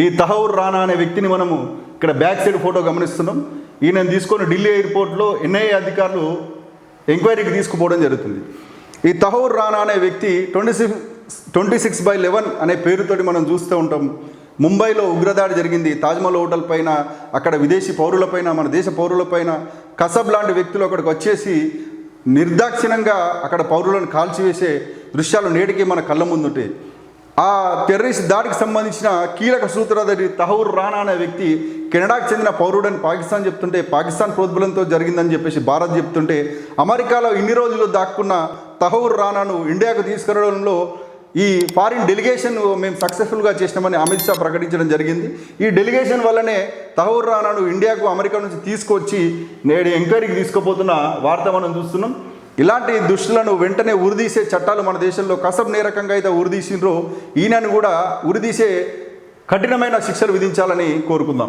ఈ తహౌర్ రానా అనే వ్యక్తిని మనము ఇక్కడ బ్యాక్ సైడ్ ఫోటో గమనిస్తున్నాం. ఈయన తీసుకొని ఢిల్లీ ఎయిర్పోర్ట్లో ఎన్ఐఏ అధికారులు ఎంక్వైరీకి తీసుకుపోవడం జరుగుతుంది. ఈ తహౌర్ రానా అనే వ్యక్తి twenty six twenty six by eleven అనే పేరుతోటి మనం చూస్తూ ఉంటాం. ముంబైలో ఉగ్రదాడి జరిగింది. తాజ్మహల్ హోటల్ పైన అక్కడ విదేశీ పౌరులపైన మన దేశ పౌరులపైన కసబ్ లాంటి వ్యక్తులు అక్కడికి వచ్చేసి నిర్దాక్షిణంగా అక్కడ పౌరులను కాల్చివేసే దృశ్యాలు నేటికి మన కళ్ళ ముందుంటాయి. ఆ టెర్రరిస్ట్ దాడికి సంబంధించిన కీలక సూత్రధారి తహూర్ రానా అనే వ్యక్తి కెనడాకు చెందిన పౌరుడని పాకిస్తాన్ చెప్తుంటే పాకిస్తాన్ ప్రోద్బలంతో జరిగిందని చెప్పేసి భారత్ చెప్తుంటే అమెరికాలో ఇన్ని రోజులు దాక్కున్న తహూర్ రానాను ఇండియాకు తీసుకురావడంలో ఈ ఫారిన్ డెలిగేషన్ మేము సక్సెస్ఫుల్గా చేసినామని అమిత్ షా ప్రకటించడం జరిగింది. ఈ డెలిగేషన్ వల్లనే తహూర్ రానాను ఇండియాకు అమెరికా నుంచి తీసుకొచ్చి నేడు ఎంక్వైరీకి తీసుకుపోతున్న వార్త మనం చూస్తున్నాం. ఇలాంటి దుష్టులను వెంటనే ఉరిదీసే చట్టాలు మన దేశంలో కసబ్ నేరకంగా అయితే ఉరిదీసిండ్రో ఈయనను కూడా ఉరిదీసే కఠినమైన శిక్షలు విధించాలని కోరుకుందాం.